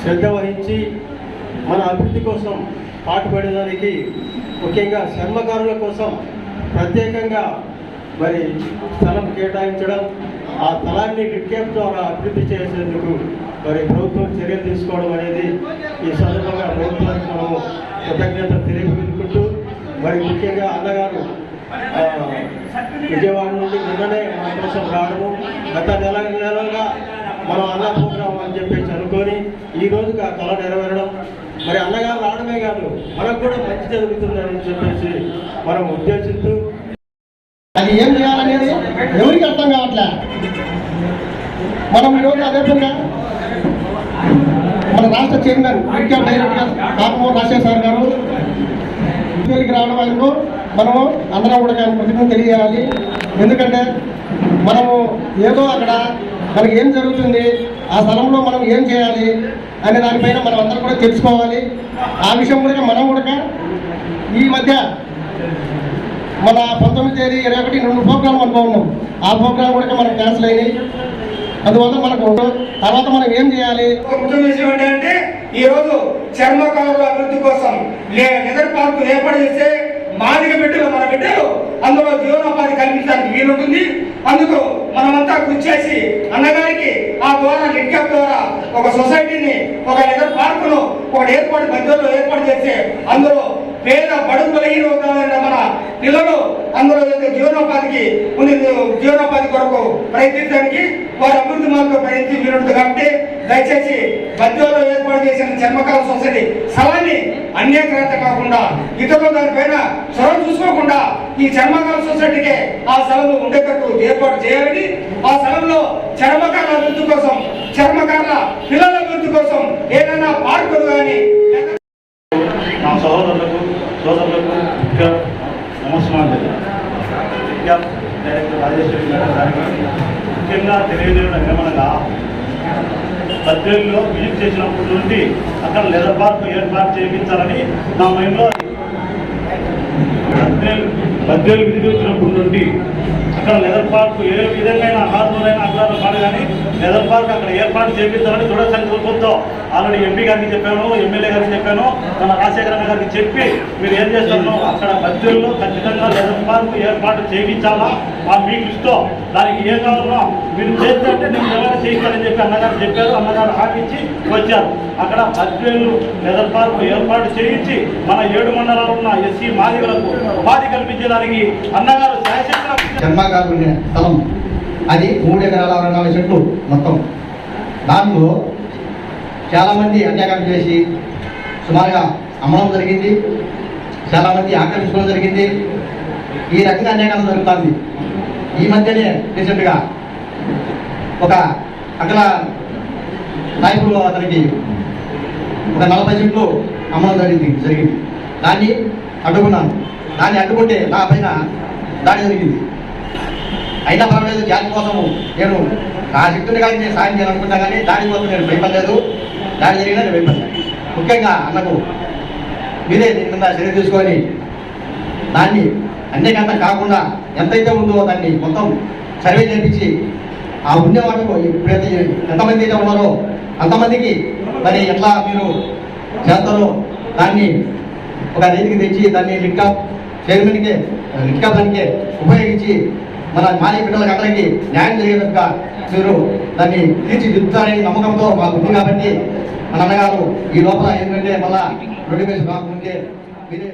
శ్రద్ధ వహించి మన అభివృద్ధి కోసం పాటుపడేదానికి ముఖ్యంగా చర్మకారుల కోసం ప్రత్యేకంగా మరి స్థలం కేటాయించడం ఆ స్థలాన్ని డిక్యాప్ ద్వారా అభివృద్ధి చేసేందుకు మరి ప్రభుత్వం చర్యలు తీసుకోవడం అనేది ఈ సందర్భంగా ప్రభుత్వానికి మనము కృతజ్ఞత తెలియజేసుకుంటూ మరి ముఖ్యంగా అన్నగారు విజయవాడ నుండి నిన్ననే మన కోసం రావడము గత నెల నెలలుగా మనం అన్న ప్రోగ్రాం అని చెప్పేసి అనుకొని ఈ రోజుకి ఆ కళ నెరవేరడం మరి అన్నగారు రావడమే కాదు మనకు కూడా మంచి జరుగుతుందని చెప్పేసి మనం ఉద్దేశిస్తూ అది ఏం చేయాలనేది ఎవరికి అర్థం కావట్లే. మనం ఈరోజు అదే విధంగా మన రాష్ట్ర చైర్మన్ ముఖ్య డైరెక్టర్ కాకమోహన్ రాజశేఖర్ గారు ఉద్యోగికి రావడం ఆయనకు మనము అందరం కూడా ఆయన ప్రతిభను ఎందుకంటే మనము ఏదో అక్కడ మనకి ఏం జరుగుతుంది ఆ స్థలంలో మనం ఏం చేయాలి అనే దానిపైన మనం అందరం కూడా తెలుసుకోవాలి. ఆ విషయం కూడా మనం కూడా ఈ మధ్య మన పంతొమ్మిది తేదీ ఇరవై ఒకటి రెండు ప్రోగ్రామ్ అనుకున్నాం ఆ ప్రోగ్రామ్ కూడా మనకు క్యాన్సిల్ అయినాయి. అందువల్ల మనకు తర్వాత మనం ఏం చేయాలి? ఒక ముఖ్య విషయం ఏంటంటే ఈ రోజు చర్మకారుల అభివృద్ధి కోసం నిద్ర పార్కు పార్క్ ఏర్పాటు చేస్తే మాదిగ బిడ్డలు మన బిడ్డలు. అందులో జీవనోపాధి కల్పించడానికి వీలుంటుంది. అందుకు మనమంతా కృషి చేసి అన్నగారికి ఆ ద్వారా లింకప్ ద్వారా ఒక సొసైటీని ఒక ఎదురు పార్కును ఒక ఏర్పాటు మధ్యలో ఏర్పాటు చేసి అందులో పేద బడుగు బలహీన వర్గాలైన మన పిల్లలు అందులో జీవనోపాధికి జీవనోపాధి కొరకు ప్రయత్నించడానికి వారి అభివృద్ధి మార్గం ప్రయత్నించి వీలుంటుంది. కాబట్టి దయచేసి మధ్యలో ఏర్పాటు చేసిన చర్మకాల సొసైటీ స్థలాన్ని కాకుండా ఇతరులు దానిపైన చొరవ చూసుకోకుండా ఈ చర్మకాల సొసైటీకే ఆ సెలవు ఉండేటట్టు ఏర్పాటు చేయాలని ఆ సెలవులో చర్మకాల అభివృద్ధి కోసం చర్మకారుల పిల్లల అభివృద్ధి కోసం ఏదైనా పార్కులు కానీ నా సహోదరులకు సోదరులకు ఇంకా నమస్కారం డైరెక్టర్ రాజేశ్వరి గారు ముఖ్యంగా తెలియజేయడం ఏమనగా పద్దెనిమిదిలో విజిట్ చేసినప్పటి నుండి అక్కడ లెదర్ పార్క్ ఏర్పాటు చేయించాలని నా మైండ్లో పద్దెనిమిది పద్దెనిమిది నుండి అక్కడ లెదర్ పార్క్ ఏ విధంగా హాజరైన అక్కడ పాడు నెదర్ లెదర్ పార్క్ అక్కడ ఏర్పాటు చేయించాలని దృఢ సంకల్పంతో ఆల్రెడీ ఎంపీ గారికి చెప్పాను ఎమ్మెల్యే గారికి చెప్పాను మన రాజశేఖర అన్న గారికి చెప్పి మీరు ఏం చేస్తారో అక్కడ మధ్యలో ఖచ్చితంగా లెదర్ పార్క్ ఏర్పాటు చేయించాలా? ఆ మీకు ఇష్టం దానికి ఏం కావాలో మీరు చేస్తే నేను ఎవరైనా చేయిస్తానని చెప్పి అన్నగారు చెప్పారు అన్నగారు హామీ వచ్చారు. అక్కడ పద్వేలు లెదర్ పార్క్ ఏర్పాటు చేయించి మన ఏడు మండలాలు ఉన్న ఎస్సీ మాదిగలకు ఉపాధి కల్పించడానికి అన్నగారు శాసన చర్మాగారు స్థలం. అది మూడు ఎకరాల అరవై నాలుగు చెట్లు మొత్తం. దాంట్లో చాలామంది అన్యాయం చేసి సుమారుగా అమ్మడం జరిగింది. చాలామంది ఆక్రమించుకోవడం జరిగింది. ఈ రకంగా అన్యాయం జరుగుతుంది. ఈ మధ్యనే రీసెంట్గా ఒక అక్కడ నాయకులు అతనికి. ఒక నలభై చెట్లు అమ్మడం జరిగింది జరిగింది. దాన్ని అడ్డుకున్నాను. దాన్ని అడ్డుకుంటే నా పైన దాడి జరిగింది. అయినా పర్వాలేదు జాతి కోసము నేను నా శక్తిని కానీ నేను సాయం చేయాలనుకుంటా కానీ దానికోసం నేను భయపడలేదు. దాని జరిగినా నేను భయపడలేదు. ముఖ్యంగా అన్నకు మీరే దీని కింద చర్య తీసుకొని దాన్ని అన్నికన్నా కాకుండా ఎంతైతే ఉందో దాన్ని మొత్తం సర్వే చేయించి ఆ ఉండే వాళ్ళకు ఇప్పుడైతే ఎంతమంది అయితే ఉన్నారో అంతమందికి మరి ఎట్లా మీరు చేస్తారో దాన్ని ఒక రీతికి తెచ్చి దాన్ని లిక్కా చైర్మన్కి లిక్కా దానికి ఉపయోగించి మన మానవ బిడ్డలకు అందరికీ న్యాయం జరిగేటట్టుగా మీరు దాన్ని తీర్చిదిద్దుతారని నమ్మకంతో మాకు ఉంది కాబట్టి మన అన్నగారు ఈ లోపల ఏంటంటే మళ్ళా రెండు వేసి రాకముందే మీరే